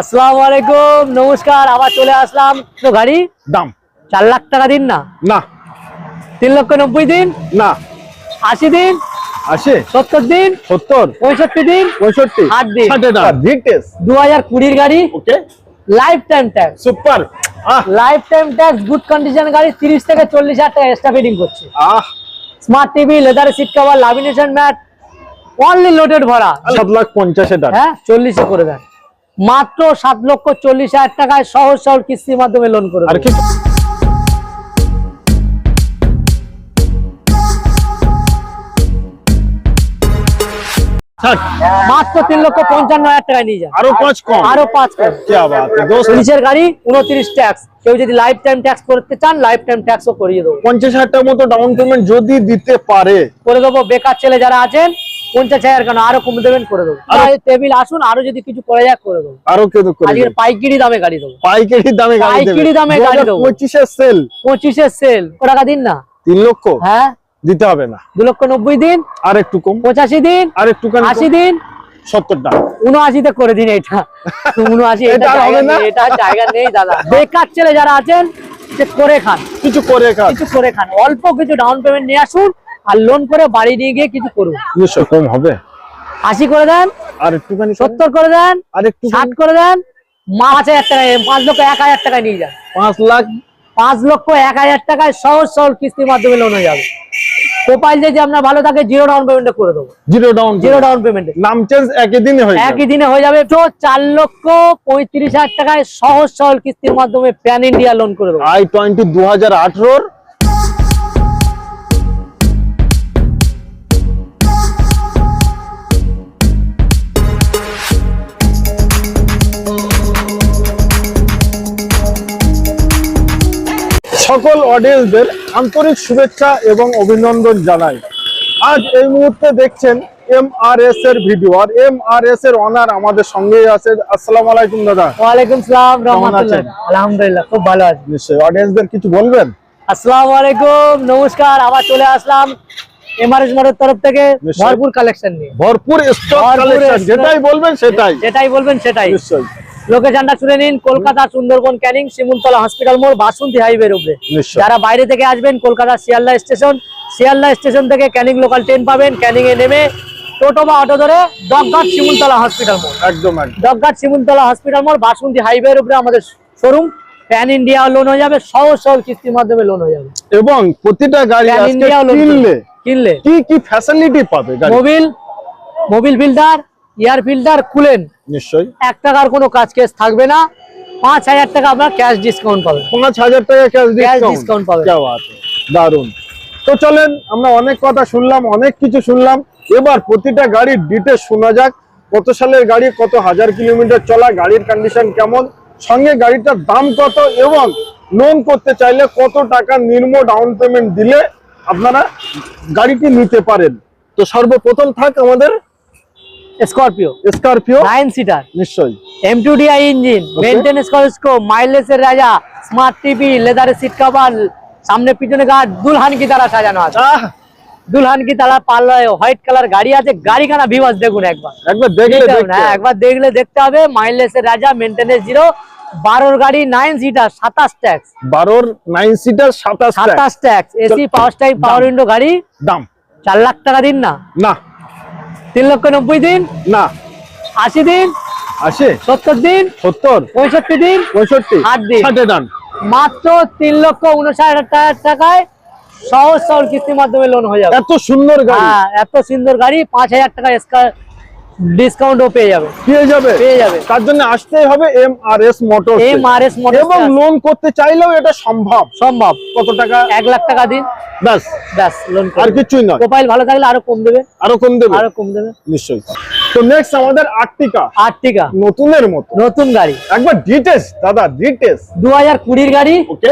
আসসালামু আলাইকুম নমস্কার আবার চলে আসলাম। তো গাড়ি? দাম। চার লাখ টাকা দিন না? না। তিন লক্ষ নব্বই দিন? না। আশি দিন? আশি। সত্তর দিন? সত্তর। পঁয়ষট্টি দিন? পঁয়ষট্টি। ষাট দিন। দু হাজার কুড়ির গাড়ি? Okay. Lifetime tax super ah. Lifetime tax good condition গাড়ি তিরিশ থেকে চল্লিশ হাজার টাকা এক্সট্রা ফিটিং করছে। আহ। Smart TV leather seat cover lamination mat only loaded ভরা। সাত লাখ পঞ্চাশ টাকা হ্যাঁ চল্লিশে করে দেন। মাত্র সাত লক্ষ চল্লিশ হাজার টাকায় সহজ সহজ কিস্তির মাধ্যমে লোন করবে আর কি? মাত্র তিন লক্ষ পঞ্চান্ন হাজার নিয়ে আরও পাঁচ কম। পাঁচ কম। গাড়ি উনত্রিশ ট্যাক্স যদি লাইফ টাইম ট্যাক্স করতে চান লাইফ টাইম ট্যাক্সও করিয়ে দেবো। পঞ্চাশ হাজার মতো ডাউন পেমেন্ট যদি দিতে পারে। করে দেবো। বেকার ছেলে যারা আছেন পঞ্চাশ হাজার কেন? আরও কমে দেবেন করে দেবো। টেবিল আসুন আরও যদি কিছু করে যায় করে দেবো। আরও কেউ করে আজকে পাইকারি দামে গাড়ি দেবো। পাইকারি দামে পাইকারি দামে গাড়ি দেবো। পঁচিশের সেল পঁচিশের সেল ক টাকা দিন না? তিন লক্ষ? হ্যাঁ? দিতে হবে না। দু লক্ষ নব্বই দিন। আর একটু কম। পঁচাশি দিন। আর একটু আশি দিন। সত্তর টাকা। উনআশিতে করে দিন এটা। উনআশি এটা এটা জায়গা নেই, জায়গা নেই দাদা। বেকার ছেলে যারা আছেন সে করে খান। কিছু করে কাজ কিছু করে খান। অল্প কিছু ডাউন পেমেন্ট নিয়ে আসুন। আর লোন করে বাড়ি নিয়ে গিয়ে কিছু করুন। নিশ্চয় কম হবে। আশি করে দেন আর একটুখানি সত্তর করে দেন আর একটু ষাট করে দেন পাঁচ হাজার টাকায় পাঁচ লক্ষ এক হাজার টাকায় নিয়ে যান। পাঁচ লাখ পাঁচ লক্ষ এক হাজার টাকায় সহজ সহজ কিস্তির মাধ্যমে লোন হয়ে যাবে। প্রোফাইল যদি আপনার ভালো থাকে জিরো ডাউন পেমেন্টে করে দেবো। জিরো ডাউন জিরো ডাউন পেমেন্টে নাম চেঞ্জ একই দিনে হয়ে একই দিনে হয়ে যাবে। তো চার লক্ষ পঁয়ত্রিশ হাজার টাকায় সহজ কিস্তির মাধ্যমে প্যান ইন্ডিয়া লোন করে দেবো। আই টোয়েন্টি দু হাজার আঠারোর সকল অডিয়েন্সদের আন্তরিক শুভেচ্ছা এবং অভিনন্দন জানাই। আজ এই মুহূর্তে দেখছেন এম আর এস এর ভিডিও আর এম আর এস এর অনার আমাদের সঙ্গেই আছে। আসসালামু আলাইকুম দাদা। ওয়ালাইকুম সালাম রহমতুল্লাহ। আলহামদুলিল্লাহ খুব ভালো আছি। নিশ্চয়ই। অডিয়েন্সদের কিছু বলবেন? আসসালামু আলাইকুম নমস্কার আবার চলে আসলাম এমআরএস মোটর তরফ থেকে ভরপুর কালেকশন নিয়ে। ভরপুর স্টক কালেকশন যেটাই বলবেন সেটাই। যেটাই বলবেন সেটাই। নিশ্চয়ই। লোকেশনটা শুনে নিন কলকাতা সুন্দরবন ক্যানিং শিমুলতলা হসপিটাল মোড় বাসন্তী হাইওয়ের উপরে যারা বাইরে থেকে আসবেন কলকাতা শিয়ালদা স্টেশন শিয়ালদা স্টেশন থেকে ক্যানিং লোকাল ট্রেন পাবেন ক্যানিং এ নেমে টোটো বা অটো ধরে ডগঘাট শিমুলতলা হসপিটাল মোড়। একদম একদম। ডগঘাট শিমুলতলা হসপিটাল মোড় বাসন্তী হাইওয়ের উপরে আমাদের শোরুম। প্যান ইন্ডিয়া লোন হয়ে যাবে সহজ সহজ কিস্তির মাধ্যমে লোন হয়ে যাবে। এবং প্রতিটা গাড়ি প্যান ইন্ডিয়া লোন কিনলে কিনলে। কি কি ফ্যাসিলিটি পাবে গাড়ি? Mobil mobil filter air filter খুলেন নিশ্চয়ই। এক টাকার কোনো কাজ কেস থাকবে না। পাঁচ হাজার টাকা আপনার ক্যাশ ডিসকাউন্ট পাবেন। পাঁচ হাজার টাকা ক্যাশ ডিসকাউন্ট পাবেন। দারুণ তো চলেন আমরা অনেক কথা শুনলাম অনেক কিছু শুনলাম। এবার প্রতিটা গাড়ির ডিটেলস শোনা যাক। কত সালের গাড়ি কত হাজার কিলোমিটার চলা গাড়ির কন্ডিশন কেমন সঙ্গে গাড়িটার দাম কত এবং লোন করতে চাইলে কত টাকা নির্ম ডাউন পেমেন্ট দিলে আপনারা গাড়িটি নিতে পারেন। তো সর্বপ্রথম থাক আমাদের স্করপিও স্করপিও নাইন সিটার নিশ্চয়ই। M two DI engine maintenance কলেজকো মাইলেজের রাজা স্মার্ট টিভি লেদারের সিট কভার সামনে পিছনে গার্ড দুলহান কি তারা সাজানো আছে। দুলহান কি তারা পাল্লায় হোয়াইট কালার গাড়ি আছে গাড়িখানা ভিউয়ার্স দেখুন একবার। একবার দেখলে হ্যাঁ, একবার দেখলে দেখতে হবে মাইলেজের রাজা মেনটেন্স জিরো বারোর গাড়ি নাইন সিটার সাতাশ ট্যাক্স বারোর নাইন সিটার সাতাশ সাতাশ tax AC power type power window গাড়ি। দাম। চার লাখ টাকা দিন না। না। তিন লক্ষ নব্বই দিন? না। আশি দিন? আশি? সত্তর দিন? সত্তর। পঁয়ষট্টি দিন? পঁয়ষট্টি। আট দিন। ষাটে দান। মাত্র তিন লক্ষ উনষাট হাজার টাকায় সহজ সরল কিস্তির মাধ্যমে লোন হয়ে যাবে। এত সুন্দর গাড়ি। হ্যাঁ এত সুন্দর গাড়ি পাঁচ হাজার টাকা ডিসকাউন্টও পেয়ে যাবে। পেয়ে যাবে। পেয়ে যাবে। তার জন্য আসতেই হবে M R S motor M R S model এবং লোন করতে চাইলেও এটা সম্ভব। সম্ভব। কত টাকা? এক লাখ টাকা দিন। ব্যাস। ব্যাস লোন আর কিছুই নয়। প্রোফাইল ভালো থাকলে আরও কম দেবে। আরও কম দেবে? আরও কম দেবে। নিশ্চয়ই। তো নেক্সট আমাদের আর্টিকা। আর্টিকা। নতুনের মতো। নতুন গাড়ি। একবার ডিটেলস দাদা ডিটেলস দু হাজার কুড়ির গাড়ি। Okay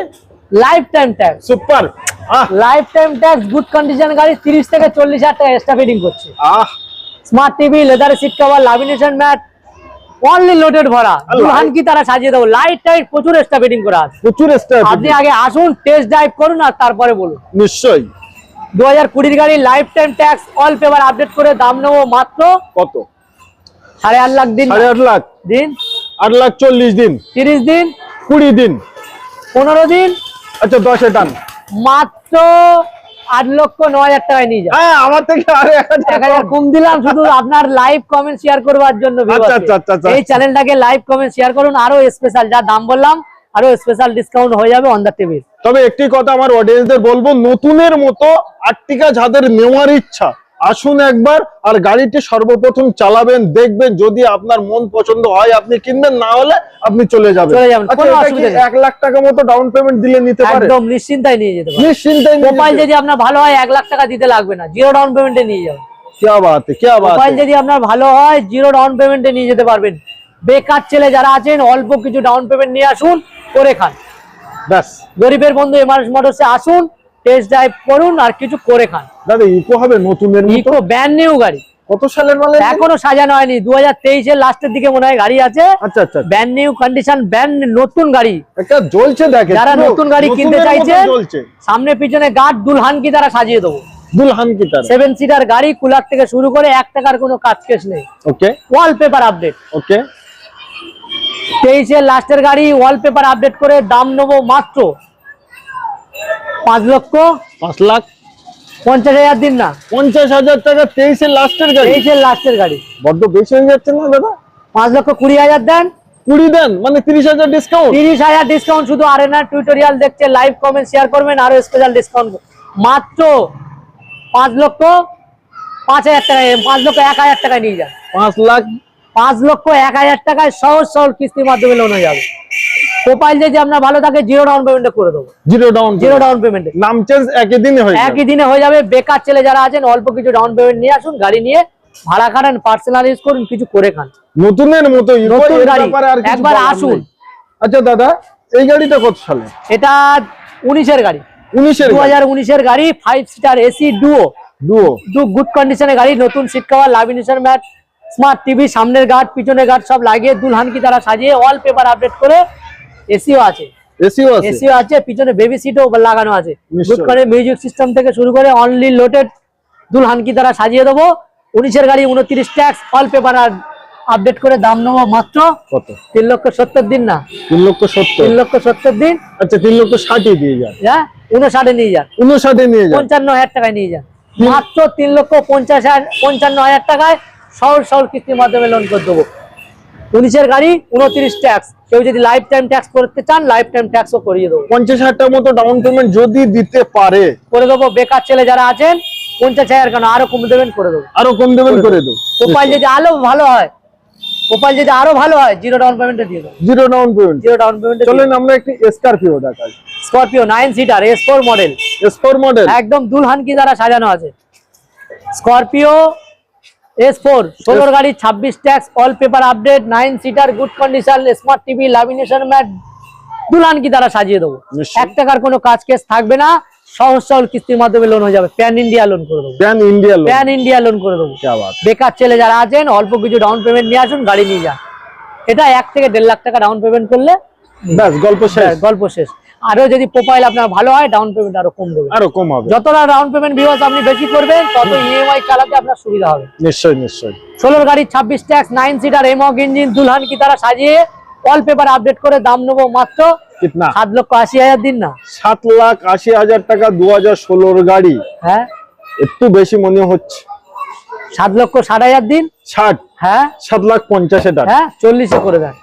lifetime tax super lifetime tax good condition গাড়ি তিরিশ থেকে চল্লিশ হাজার টাকা এক্সট্রা ফিটিং করছে। আহ। Smart TV leather seat cover lamination mat only loaded ভরা। আর দুলহান কি তারা সাজিয়ে দেবো? লাইট টাইট প্রচুর এক্সট্রা ফিটিং করা আছে। প্রচুর স্টার আপনি আগে আসুন টেস্ট ড্রাইভ করুন আর তারপরে বলুন। নিশ্চয়ই। দু হাজার কুড়ির গাড়ি lifetime tax all paper update করে দাম নেব মাত্র কত? সাড়ে আট লাখ দিন। সাড়ে আট লাখ। দিন। আট লাখ চল্লিশ দিন। তিরিশ দিন। কুড়ি দিন। পনেরো দিন। আচ্ছা দশে টান। মাত্র আট লক্ষ নয় হাজার টাকায় নিয়ে যান হ্যাঁ আমার থেকে এক হাজার কম। দিলাম শুধু আপনার লাইভ কমেন্ট শেয়ার করবার জন্য। আচ্ছা, আচ্ছা, আচ্ছা। এই চ্যানেলটাকে লাইভ কমেন্ট শেয়ার করুন আরও স্পেশাল যা দাম বললাম আরও স্পেশাল ডিসকাউন্ট হয়ে যাবে অন দা টেবিল তবে একটি কথা আমার অডিয়েন্সদের বলব নতুনের মতো আর্টিকা যাদের নেওয়ার ইচ্ছা আসুন একবার আর গাড়িটি সর্বপ্রথম চালাবেন দেখবেন যদি আপনার মন পছন্দ হয় আপনি কিনবেন না হলে আপনি চলে যাবেন। আচ্ছা, এক লাখ টাকা মতো ডাউন পেমেন্ট দিলে নিতে একদম নিশ্চিন্তায় নিয়ে যেতে নিশ্চিন্তায় মোবাইল যদি আপনার ভালো হয় এক লাখ টাকা দিতে লাগবে না। জিরো ডাউন পেমেন্টে নিয়ে যাবেন। কেয়া বাত কেয়া বাত? মোবাইল যদি আপনার ভালো হয় জিরো ডাউন পেমেন্টে নিয়ে যেতে পারবেন। বেকার ছেলে যারা আছেন অল্প কিছু ডাউন পেমেন্ট নিয়ে আসুন করে খান। ব্যাস। গরিবের বন্ধু এমআরএস মোটরসে আসুন টেস্ট ড্রাইভ করুন আর কিছু করে খান। দাদা ইকো হবে নতুনের ইকো ব্যান্ড নিউ গাড়ি। কত সালের মাল এখনও সাজানো হয়নি। দু হাজার তেইশের লাস্টের দিকে মনে হয় গাড়ি আছে। আচ্ছা আচ্ছা ব্যান্ড নিউ কন্ডিশন ব্যান্ড নতুন গাড়ি। একটা জ্বলছে দেখে যারা নতুন গাড়ি কিনতে চাইছেন সামনে পিছনে গার্ড দুলহান কি তারা সাজিয়ে দেবো। দুলহান কি তার? সেভেন সিটার গাড়ি কুলার থেকে শুরু করে এক টাকার কোনো কাজ কেস নেই। ওকে ওয়ালপেপার আপডেট ওকে তেইশের লাস্টের গাড়ি ওয়ালপেপার আপডেট করে দাম নেব মাত্র পাঁচ লক্ষ পাঁচ লাখ। পঞ্চাশ হাজার দিন না। পঞ্চাশ হাজার টাকা তেইশের লাস্টের গাড়ি। তেইশের লাস্টের গাড়ি। বড্ড বেশি হয়ে যাচ্ছে না দাদা? পাঁচ লক্ষ কুড়ি হাজার দেন। কুড়ি দেন মানে তিরিশ হাজার ডিসকাউন্ট তিরিশ হাজার ডিসকাউন্ট শুধু আরেনা টিউটোরিয়াল দেখছে লাইভ কমেন্ট শেয়ার করবেন আরও স্পেশাল ডিসকাউন্ট মাত্র পাঁচ লক্ষ পাঁচ হাজার টাকায় পাঁচ লক্ষ এক হাজার টাকায় নিয়ে যান। পাঁচ লাখ। পাঁচ লক্ষ এক হাজার টাকায় সহজ সহজ কিস্তির মাধ্যমে লোন হয়ে যাবে। প্রোফাইল যদি আপনার ভালো থাকে জিরো ডাউন পেমেন্টে করে দেবো। জিরো ডাউন জিরো ডাউন পেমেন্টে নাম চেঞ্জ একই দিনে হয়ে একই দিনে হয়ে যাবে। বেকার ছেলে যারা আছেন অল্প কিছু ডাউন পেমেন্ট নিয়ে আসুন গাড়ি নিয়ে ভাড়া খাটান পার্সোনাল ইউজ করুন কিছু করে খান। নতুনের মতো নতুন গাড়ি। একবার আসুন। আচ্ছা দাদা এই গাড়িটা কত সালে? এটা উনিশের গাড়ি। উনিশের দু হাজার উনিশের গাড়ি five seater AC duo duo দু গুড কন্ডিশনের গাড়ি নতুন seat cover mat smart TV সামনের গার্ড পিছনের গার্ড সব লাগিয়ে দুলহান কি তারা সাজিয়ে ওয়াল পেপার আপডেট করে এসিও আছে। এসিও আছে? এসিও আছে পিছনে বেবি সিটও লাগানো আছে। করে মিউজিক সিস্টেম থেকে শুরু করে অনলি লোটেড তারা সাজিয়ে দেবো। উনিশের গাড়ি উনত্রিশ ট্যাক্স অল পেপার আপডেট করে দাম নেব মাত্র কত? তিন লক্ষ সত্তর দিন না। তিন লক্ষ সত্তর? তিন লক্ষ সত্তর দিন। আচ্ছা তিন লক্ষ ষাটই দিয়ে যান। হ্যাঁ উনষাটে নিয়ে যান। উনষাটে নিয়ে যান। পঞ্চান্ন হাজার টাকায় নিয়ে যান। মাত্র তিন লক্ষ পঞ্চাশ হাজার পঞ্চান্ন হাজার টাকায় সহজ সহজ কিস্তির মাধ্যমে লোন করে দেবো। উনিশের গাড়ি উনত্রিশ ট্যাক্স কেউ যদি লাইফ টাইম ট্যাক্স করতে চান লাইফ টাইম ট্যাক্সও করিয়ে দেবো। পঞ্চাশ হাজার টাকার মতো ডাউন পেমেন্ট যদি দিতে পারে। করে দেবো। বেকার ছেলে যারা আছেন পঞ্চাশ হাজার কেন? আরও কম দেবেন করে দেবো। আরও কম দেবেন করে দেবো। প্রোফাইল যদি আরও ভালো হয় প্রোফাইল যদি আরও ভালো হয় জিরো ডাউন পেমেন্টে দিয়ে দেবো। Zero down payment zero down পেমেন্টে চলেন আমরা একটি স্করপিও দেখাই। Scorpio nine seater S four model sport model একদম দুলহান কি দ্বারা সাজানো আছে। স্করপিও এস ফোর ষোলোর গাড়ি ছাব্বিশ tax all paper update nine seater good condition smart TV lamination mat দুলান কি তারা সাজিয়ে দেবো? এক টাকার কোনো কাজ কেস থাকবে না সহজ কিস্তির মাধ্যমে লোন হয়ে যাবে। প্যান ইন্ডিয়া লোন করে দেবো। Pan India pan India loan করে দেবো। বেকার ছেলে যারা অল্প কিছু ডাউন পেমেন্ট নিয়ে আসুন গাড়ি নিয়ে এটা এক থেকে দেড় লাখ টাকা ডাউন পেমেন্ট করলে ব্যাস গল্প শেষ। হ্যাঁ, গল্প শেষ। আরও যদি প্রোফাইল আপনার ভালো হয় ডাউন পেমেন্ট আরও কম দেবে। আরও কম হবে। যতটা ডাউন পেমেন্ট ভিউয়ার্স আপনি বেশি করবেন তত ইএমআই চালাতে আপনার সুবিধা হবে। নিশ্চয় নিশ্চয়। ষোলোর গাড়ি ছাব্বিশ ট্যাক্স নাইন সিটার এমক ইঞ্জিন দুলহান কি তারা সাজিয়ে অল পেপার আপডেট করে দাম নেব মাত্র সাত লক্ষ আশি হাজার দিন না? সাত লাখ আশি হাজার টাকা দু হাজার ষোলোর গাড়ি। হ্যাঁ? একটু বেশি মনে হচ্ছে। সাত লক্ষ ষাট হাজার দিন? ষাট। হ্যাঁ? সাত লাখ পঞ্চাশ হাজার। হ্যাঁ? চল্লিশে করে দেন।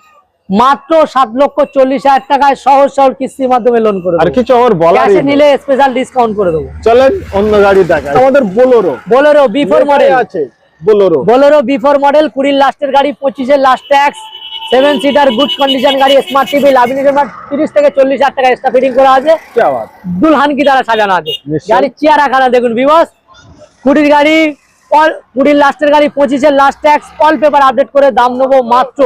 মাত্র সাত লক্ষ চল্লিশ হাজার টাকায় সহজ সহজ কিস্তির মাধ্যমে লোন করে আর কিছু আমার বলা নিলে স্পেশাল ডিসকাউন্ট করে দেবো। চলেন অন্য গাড়ি দেখা আমাদের বোলেরো বোলেরো বিফোর মডেল আছে বোলেরো বোলেরো বিফোর মডেল কুড়ির লাস্টের গাড়ি পঁচিশের last tax seven seater good condition গাড়ি স্মার্ট টিভি লাভিনি তিরিশ থেকে চল্লিশ হাজার টাকা এক্সট্রা ফিটিং করা আছে। দুলহান কি দ্বারা সাজানো আছে? গাড়ি চেয়ার রাখানা দেখুন বিবস কুড়ির গাড়ি কুড়ির লাস্টের গাড়ি পঁচিশের last tax all paper update করে দাম নেব মাত্র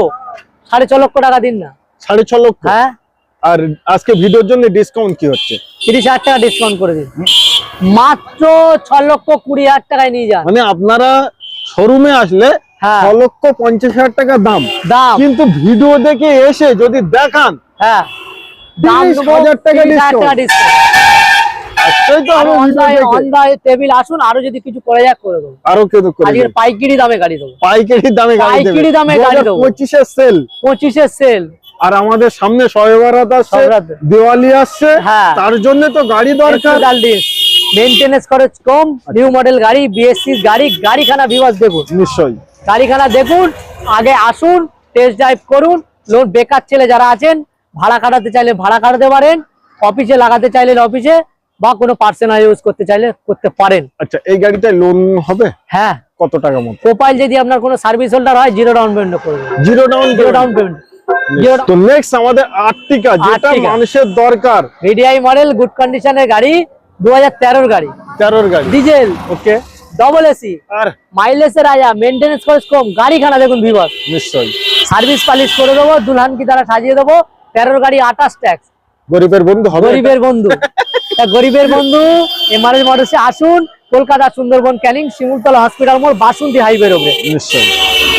সাড়ে ছ লক্ষ টাকা দিন না। সাড়ে ছ লক্ষ? হ্যাঁ। আর আজকে ভিডিওর জন্য ডিসকাউন্ট কি হচ্ছে? তিরিশ হাজার টাকা ডিসকাউন্ট করে দিন। মাত্র ছ লক্ষ কুড়ি হাজার টাকায় নিয়ে যান। মানে আপনারা শোরুমে আসলে হ্যাঁ। ছ লক্ষ পঞ্চাশ হাজার টাকা দাম। দাম। কিন্তু ভিডিও দেখে এসে যদি দেখান হ্যাঁ। দাম হাজার টাকা। ডিসকাউন্ট তো। টেবিল আসুন আরও যদি কিছু করে যায় করে দেবো। আরও কেউ করে আজকে পাইকারি দামে গাড়ি দেবো। পাইকারি দামে গাড়ি পাইকারি দামে গাড়ি দেবো। সেল সেল আর আমাদের সামনে আসছে দিওয়ালি আসছে হ্যাঁ। তার জন্য তো গাড়ি দরকার। মেনটেনেন্স খরচ কম নিউ মডেল গাড়ি বিএসসি গাড়ি গাড়িখানা বিবাস দেখুন। নিশ্চয়ই। গাড়িখানা দেখুন আগে আসুন টেস্ট ড্রাইভ করুন লোন বেকার ছেলে যারা আছেন ভাড়া কাটাতে চাইলে ভাড়া কাটাতে পারেন অফিসে লাগাতে চাইলেন অফিসে বা কোনো পার্সোনাল ইউজ করতে চাইলে করতে পারেন। আচ্ছা এই গাড়িটায় লোন হবে? হ্যাঁ। কত টাকা মতো? প্রোফাইল যদি আপনার কোনো সার্ভিস হোল্ডার হয় জিরো ডাউন পেমেন্ট করবে। Zero down zero down payment তো নেক্সট আমাদের আর্টিকা যেটা মানুষের দরকার। ভিডিআই মডেল গুড কন্ডিশনের গাড়ি দু হাজার তেরোর গাড়ি। তেরোর গাড়ি। ডিজেল ওকে ডবল এসি আর? মাইলেজের আয়া মেনটেনেন্স খরচ কম গাড়িখানা দেখুন বিবাস নিশ্চয়ই। সার্ভিস পালিশ করে দেবো দুলহান কি তারা সাজিয়ে দেবো তেরোর গাড়ি আঠাশ ট্যাক্স গরিবের বন্ধু হবে। গরিবের বন্ধু। গরিবের বন্ধু এমআরএস মডেলসে আসুন কলকাতা সুন্দরবন ক্যানিং শিমুলতলা হসপিটাল মোড় বাসন্তী হাইওয়ে উপরে নিশ্চয়ই।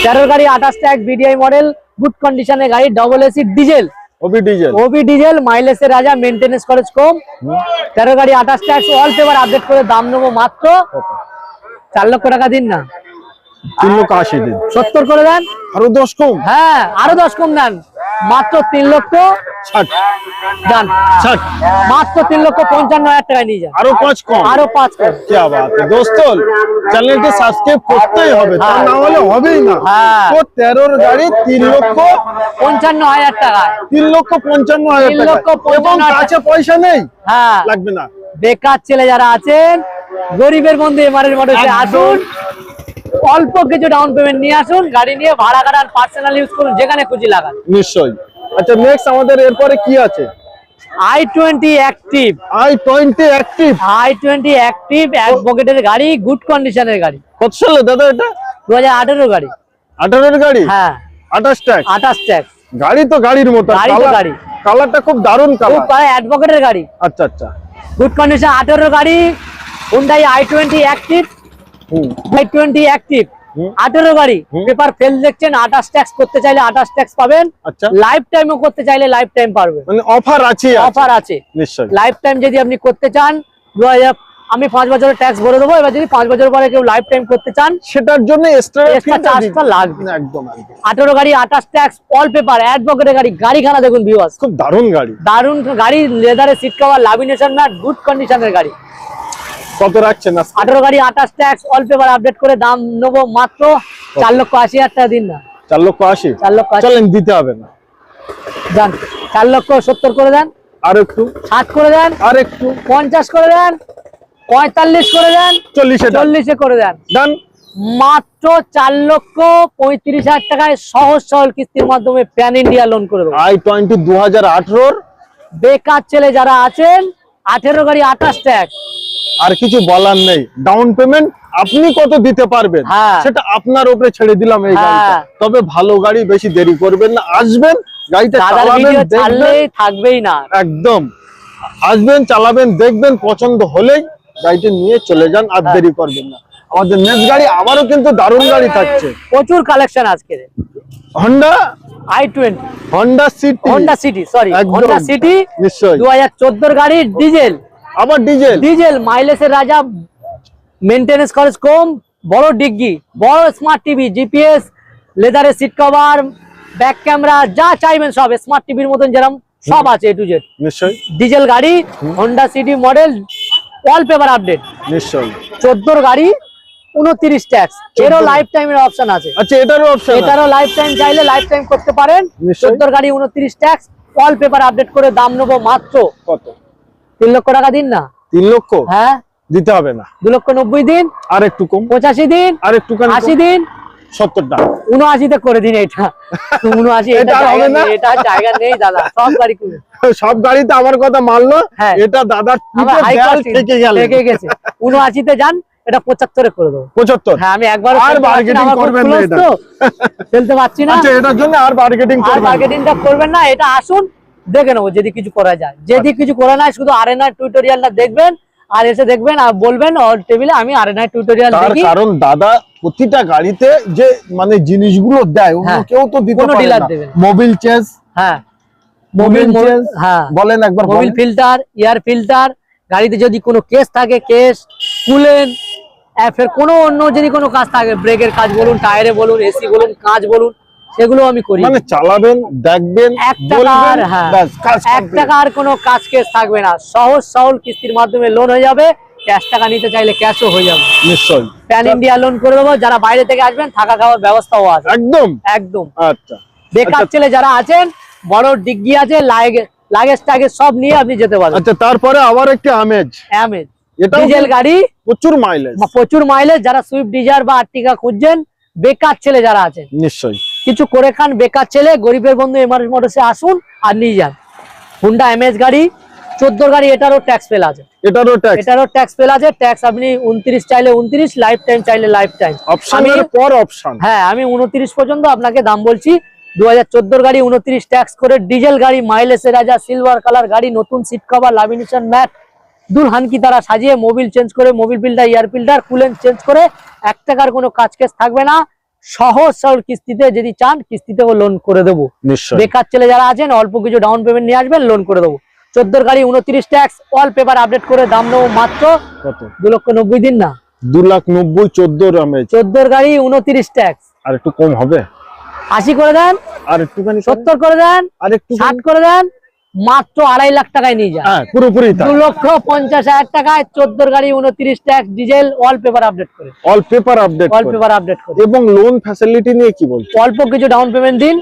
তেরোর গাড়ি আঠাশ ট্যাক্স বিডিআই মডেল গুড কন্ডিশনের গাড়ি ডবল এসি ডিজেল ওবি ডিজেল ওবি ডিজেল রাজা খরচ কম। তেরো গাড়ি আঠাশ ট্যাক্স অল পেপার আপডেট করে দাম নেব মাত্র। লক্ষ টাকা দিন না। লক্ষ দিন। করে দেন। আরও দশ কম। হ্যাঁ আরও দশ কম দেন। মাত্র তিন লক্ষ ষাট। যান ষাট। মাত্র তিন লক্ষ পঞ্চান্ন হাজার টাকা নিয়ে যান। আরও পাঁচ কম। আরও পাঁচ কম। কি বাত দোস্ত চ্যানেলটি সাবস্ক্রাইব করতেই হবে তা হ্যাঁ। না হলে হবেই না। হ্যাঁ। তো তেরোর গাড়ি তিন লক্ষ পঞ্চান্ন হাজার টাকা তিন লক্ষ পঞ্চান্ন হাজার টাকা এবং কাছে পয়সা নেই। হ্যাঁ। লাগবে না। বেকার ছেলে যারা আছেন গরিবের বন্ধু এবারের মডেল আসুন। অল্প কিছু ডাউন পেমেন্ট নিয়ে আসুন গাড়ি নিয়ে ভাড়া কাটান পার্সোনাল ইউজ করুন যেখানে খুশি লাগান। নিশ্চয়ই। আচ্ছা নেক্সট আমাদের এরপরে কি আছে? I twenty active I twenty active I twenty active এক পকেটের গাড়ি গুড কন্ডিশনের গাড়ি। কত সালে দাদা এটা? দু হাজার আঠেরো গাড়ি। আঠারোর গাড়ি? হ্যাঁ। আঠাশ ট্যাক্স? আঠাশ ট্যাক্স। গাড়ি তো গাড়ির মতো। গাড়ি তো গাড়ি। কালারটা খুব দারুণ খুব কালার অ্যাডভোকেটের গাড়ি। আচ্ছা আচ্ছা। গুড কন্ডিশন আঠেরো গাড়ি। Hyundai I twenty active I twenty active আঠেরো গাড়ি। পেপার ফেল দেখছেন আঠাশ ট্যাক্স করতে চাইলে আঠাশ ট্যাক্স পাবেন। আচ্ছা। লাইফ টাইমও করতে চাইলে লাইফ টাইম পারবেন মানে অফার আছে। অফার আছে। লাইফ টাইম যদি আপনি করতে চান দু আমি পাঁচ বছরের ট্যাক্স ভরে দেবো এবার যদি পাঁচ বছর পরে কেউ লাইফ টাইম করতে চান সেটার জন্য এক্সট্রা Extra charge টা লাগবে। একদম একদম। আঠেরো গাড়ি আঠাশ ট্যাক্স অল পেপার অ্যাডভোকেটের গাড়ি গাড়িখানা দেখুন ভিউয়ার্স খুব দারুণ গাড়ি। দারুণ গাড়ি লেদারের seat cover lamination mat good কন্ডিশনের গাড়ি। কত রাখছেন? আঠেরো গাড়ি আঠাশ ট্যাক্স অল পেপার আপডেট করে দাম নেব মাত্র চার লক্ষ আশি হাজার টাকা দিন না। চার লক্ষ আশি? চার লক্ষ চলেন দিতে হবে না। যান চার লক্ষ সত্তর করে দেন। আর একটু। ষাট করে দেন। আর একটু। পঞ্চাশ করে দেন। পঁয়তাল্লিশ করে দেন। চল্লিশে চল্লিশে করে দেন। ডান। মাত্র চার লক্ষ পঁয়ত্রিশ হাজার টাকায় সহজ সরল কিস্তির মাধ্যমে প্যান ইন্ডিয়া লোন করে দেবো। আই টোয়েন্টি দু হাজার বেকার ছেলে যারা আছেন আঠেরো গাড়ি আঠাশ ট্যাক্স আর কিছু বলার নেই। ডাউন পেমেন্ট আপনি কত দিতে পারবেন? হ্যাঁ। সেটা আপনার উপরে ছেড়ে দিলাম এই গাড়িটা। হ্যাঁ। তবে ভালো গাড়ি বেশি দেরি করবেন না। আসবেন গাড়িটা থাকবেই না। একদম। আসবেন চালাবেন দেখবেন পছন্দ হলেই গাড়িটা নিয়ে চলে যান আর হ্যাঁ। দেরি করবেন না। আমাদের নেক্সট গাড়ি আবারও কিন্তু দারুণ গাড়ি থাকছে। প্রচুর কালেকশন আজকে। Honda I twenty Honda City Honda City sorry Honda City নিশ্চয়ই। দু হাজার চোদ্দোর গাড়ি ডিজেল আবার ডিজেল ডিজেল মাইলেজের রাজা মেনটেনেন্স খরচ কম বড় ডিগ্গি বড় স্মার্ট টিভি জিপিএস লেদারের সিট কভার ব্যাক ক্যামেরা যা চাইবেন সব স্মার্ট টিভির মতন যেরকম সব আছে এ টু জেড নিশ্চয়ই। ডিজেল গাড়ি Honda City model all paper update নিশ্চয়ই। চোদ্দোর গাড়ি উনত্রিশ ট্যাক্স এরও লাইফ টাইমের অপশন আছে। আচ্ছা এটারও অপশন এটারও লাইফ টাইম চাইলে লাইফ টাইম করতে পারেন। চোদ্দোর গাড়ি উনত্রিশ ট্যাক্স অল পেপার আপডেট করে দাম নেব মাত্র কত? তিন লক্ষ টাকা দিন না। তিন লক্ষ? হ্যাঁ। দিতে হবে না। দু লক্ষ নব্বই দিন। আর একটু কম। পঁচাশি দিন। আর একটু আশি দিন। উনআশিতে করে দিন এটা। উনআশি এটা জায়গা না? নেই, এটা জায়গা নেই দাদা। সব গাড়ি সব গাড়িতে আমার কথা মানলো। হ্যাঁ। এটা গেল। থেকে গেছে। উনআশিতে যান। এটা পঁচাত্তরে করে দেবো। পঁচাত্তর? হ্যাঁ আমি একবার আর bargaining করবেন না এটা। ফেলতে পারছি না। আচ্ছা এটার জন্য আর মার্কেটিং করবেন না। মার্কেটিংটা করবেন না এটা আসুন দেখে নেব যদি কিছু করা যায়। যদি কিছু করা নাই শুধু আরেনা টিউটোরিয়ালটা দেখবেন আর এসে দেখবেন আর বলবেন অল টেবিলে আমি আরেনা টিউটোরিয়াল দেখি। কারণ দাদা প্রতিটা গাড়িতে যে মানে জিনিসগুলো দেয় অন্য হ্যাঁ। কেউ তো দিতে পারে না। দেবে মোবিল চেঞ্জ হ্যাঁ। মোবিল চেঞ্জ হ্যাঁ। বলেন একবার মোবিল ফিল্টার এয়ার ফিল্টার গাড়িতে যদি কোনো কেস থাকে কেস কুলেন ফের কোনো অন্য যদি কোনো কাজ থাকে ব্রেকের কাজ বলুন টায়ারে বলুন এসি বলুন কাজ বলুন সেগুলো আমি করি। মানে চালাবেন দেখবেন এক টাকার হ্যাঁ। এক টাকার কোনো কাজ কেস থাকবে না। সহজ সহল কিস্তির মাধ্যমে লোন হয়ে যাবে ক্যাশ টাকা নিতে চাইলে ক্যাশও হয়ে যাবে। নিশ্চয়ই। প্যান ইন্ডিয়া লোন করে দেবো যারা বাইরে থেকে আসবেন থাকা খাওয়ার ব্যবস্থাও আছে। একদম? একদম। আচ্ছা। বেকার আচ্ছা। ছেলে যারা আছেন বড় ডিগ্গি আছে লাগে লাগেজ টাগেজ সব নিয়ে আপনি যেতে পারবেন আচ্ছা তারপরে আবার একটি আমেজ। আমেজ ডিজেল গাড়ি প্রচুর মাইলেজ প্রচুর মাইলেজ যারা সুইফট ডিজার বা আর্টিকা খুঁজছেন বেকার ছেলে যারা আছে নিশ্চয়ই। কিছু করে খান বেকার ছেলে গরিবের বন্ধু এমআরএস মোটরসে আসুন আর নিয়ে যান। হুন্ডা এমএস গাড়ি চোদ্দ গাড়ি এটারও ট্যাক্স ফেল আছে। এটারও ট্যাক্স এটারও ট্যাক্স ফেল আছে। ট্যাক্স আপনি উনত্রিশ চাইলে উনত্রিশ লাইফ টাইম চাইলে লাইফ টাইম অপশনের পর অপশন হ্যাঁ আমি উনত্রিশ পর্যন্ত আপনাকে দাম বলছি। দু হাজার গাড়ি উনত্রিশ ট্যাক্স করে ডিজেল গাড়ি মাইলেজের রাজা সিলভার কালার গাড়ি নতুন সিট কভার লামিনেশন ম্যাট দুলহানকি তারা সাজিয়ে মোবিল চেঞ্জ করে Mobil filter air filter coolant change করে এক টাকার কোনো কাজ কেস থাকবে না। সহজ সরল কিস্তিতে যদি চান কিস্তিতেও লোন করে দেবো। বেকার ছেলে যারা আছেন অল্প কিছু ডাউন পেমেন্ট নিয়ে আসবেন লোন করে দেবো। চোদ্দোর গাড়ি উনত্রিশ ট্যাক্স অল পেপার আপডেট করে দাম নেব মাত্র কত? দু লক্ষ নব্বই দিন না? দু লাখ নব্বই চোদ্দোর চোদ্দোর গাড়ি উনত্রিশ ট্যাক্স আর একটু কম হবে। আশি করে দেন আর একটুখানি সত্তর করে দেন আর একটু ষাট করে দেন। মাত্র আড়াই লাখ টাকায় নিয়ে যান হ্যাঁ পুরোপুরি দু লক্ষ পঞ্চাশ হাজার টাকায় চোদ্দোর গাড়ি উনত্রিশ tax diesel all paper update করে all paper update all paper update করে এবং লোন ফ্যাসিলিটি নিয়ে কি বলছো অল্প কিছু ডাউন পেমেন্ট দিন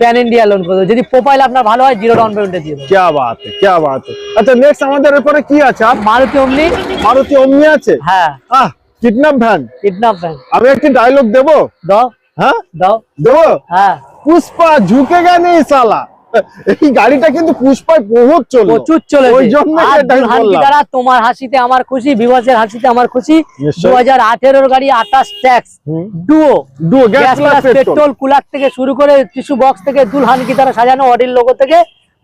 প্যান ইন্ডিয়া লোন করে দেবো। যদি প্রোফাইল আপনার ভালো হয় জিরো ডাউন পেমেন্টে দিয়ে দেবো क्या बात है क्या बात है আচ্ছা নেক্সট আমাদের এরপরে কি আছে আর মারুতি অমনি মারুতি অমনি আছে হ্যাঁ আহ কিডন্যাপ ভ্যান কিডন্যাপ ভ্যান আমি একটি ডায়লগ দেবো দাও হ্যাঁ দাও দেবো হ্যাঁ পুষ্পা ঝুঁকেগা নেই সালা এই গাড়িটা কিন্তু পুষ্পায় বহুত চলল। প্রচুর চলে ওই। দ্বারা তোমার হাসিতে আমার খুশি বিভাসের হাসিতে আমার খুশি। দু হাজার আঠেরোর গাড়ি আঠাশ tax. Duo duo gas petrol cooler থেকে শুরু করে টিস্যু বক্স থেকে দুলহান কি তারা সাজানো অডির লোগো থেকে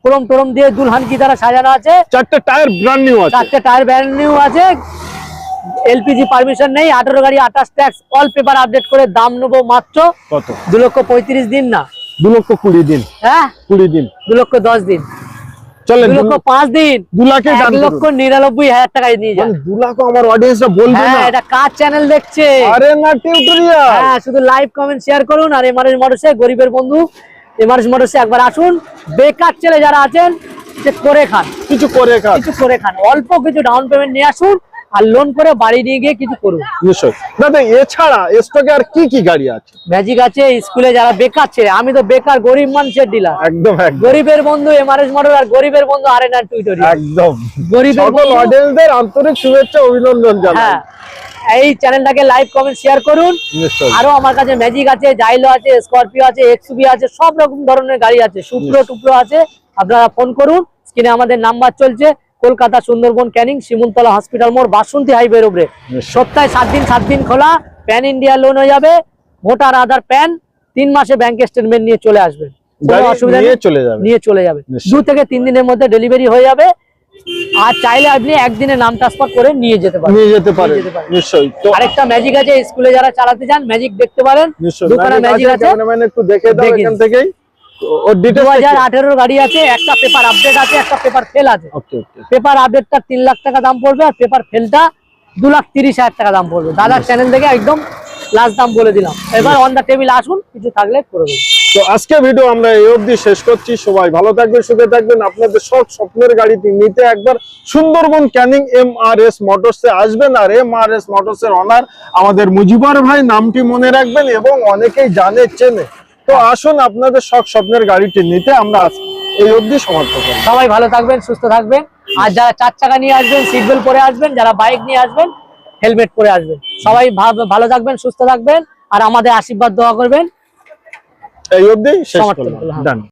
ক্রোম টোরম দিয়ে দুলহান কি তারা সাজানো আছে। চারটে টায়ার ব্র্যান্ড নিউ আছে। চারটে টায়ার ব্র্যান্ড নিউ আছে। এলপিজি পারমিশন নেই। আঠারো গাড়ি আঠাশ ট্যাক্স। অল পেপার আপডেট করে দাম নেব মাত্র কত? দু লক্ষ পঁয়ত্রিশ দিন না। দু লক্ষ কুড়ি দিন। হ্যাঁ? কুড়ি দিন। দু লক্ষ দশ দিন। চলেন দু লক্ষ পাঁচ দিন। দু লাখে এক লক্ষ নিরানব্বই হাজার টাকায় নিয়ে যান। মানে দু লাখ আমার অডিয়েন্সরা বলবে না। এটা কার চ্যানেল দেখছে? আরে না টিউটোরিয়াল হ্যাঁ শুধু লাইভ কমেন্ট শেয়ার করুন। আর এমআরএস মোটরসে গরিবের বন্ধু এমআরএস মোটরসে একবার আসুন। বেকার ছেলে যারা আছেন সে করে খান। কিছু করে খান। কিছু করে খান। অল্প কিছু ডাউন পেমেন্ট নিয়ে আসুন। আর লোন করে বাড়ি নিয়ে গিয়ে কিছু করুন। নিশ্চয় দাদা এছাড়া স্টকে আর কি কি গাড়ি আছে? ম্যাজিক আছে স্কুলে যারা বেকার ছেলে আমি তো বেকার গরিব মানুষের ডিলার একদম একদম। গরিবের বন্ধু এমআরএস মডেল আর গরিবের বন্ধু আর এন টুইটারি একদম। গরিবের অডিয়েন্সদের আন্তরিক শুভেচ্ছা অভিনন্দন জানাই। হ্যাঁ এই চ্যানেলটাকে লাইভ কমেন্ট শেয়ার করুন। আরও আমার কাছে ম্যাজিক আছে জাইলো আছে স্করপিও আছে এক্সবি আছে সব রকম ধরনের গাড়ি আছে। সুপ্রো টুকরো আছে আপনারা ফোন করুন। স্ক্রিনে আমাদের নাম্বার চলছে। কলকাতা সুন্দরবন ক্যানিং শিমুলতলা হসপিটাল মোড় বাসন্তী হাইওয়ের উপরে। সপ্তাহে সাত দিন সাত দিন খোলা প্যান ইন্ডিয়া লোন হয়ে যাবে ভোটার আধার প্যান তিন মাসে ব্যাংক স্টেটমেন্ট নিয়ে চলে আসবেন অসুবিধা নিয়ে চলে যাবে। দু থেকে তিন দিনের মধ্যে ডেলিভারি হয়ে যাবে। আর চাইলে আপনি একদিনে নাম ট্রান্সফার করে নিয়ে যেতে পারেন। নিয়ে যেতে পারে যেতে পারে। নিশ্চয়ই। তো আরেকটা ম্যাজিক আছে স্কুলে যারা চালাতে চান ম্যাজিক দেখতে পারেন। দুখানা ম্যাজিক আছে, cameraman একটু দেখে দাও এখান থেকেই। ওর দু ডিটেইলস হাজার আঠেরোর গাড়ি আছে একটা পেপার আপডেট আছে একটা পেপার ফেল আছে। ওকে ওকে পেপার আপডেটটা লাখ টাকা দাম পড়বে আর পেপার ফেলটা দু লাখ তিরিশ হাজার টাকা দাম পড়বে। দাদার চ্যানেল থেকে একদম লাস্ট দাম বলে দিলাম। এবার অন দ্য টেবিল আসুন কিছু থাকলে তো আজকে ভিডিও আমরা এই অবধি শেষ করছি। সবাই ভালো থাকবেন সুখে থাকবেন। আপনাদের সব স্বপ্নের গাড়িটি নিতে একবার Sundarban Canning M R S মোটরসে আসবেন আর এম আর এস মোটরসের অনার আমাদের মুজিবর ভাই নামটি মনে রাখবেন এবং অনেকেই জানে চেনে। তো আসুন আপনাদের সব স্বপ্নের গাড়িটি নিতে আমরা এই অবধি সমর্থ করি সবাই ভালো থাকবেন সুস্থ থাকবেন। আর যারা চার চাকা নিয়ে আসবেন সিট বেল্ট পরে আসবেন যারা বাইক নিয়ে আসবেন হেলমেট পরে আসবেন। সবাই ভালো থাকবেন সুস্থ থাকবেন। আর আমাদের আশীর্বাদ দোয়া করবেন। এই অবধি শেষ করলাম। করলাম। ডান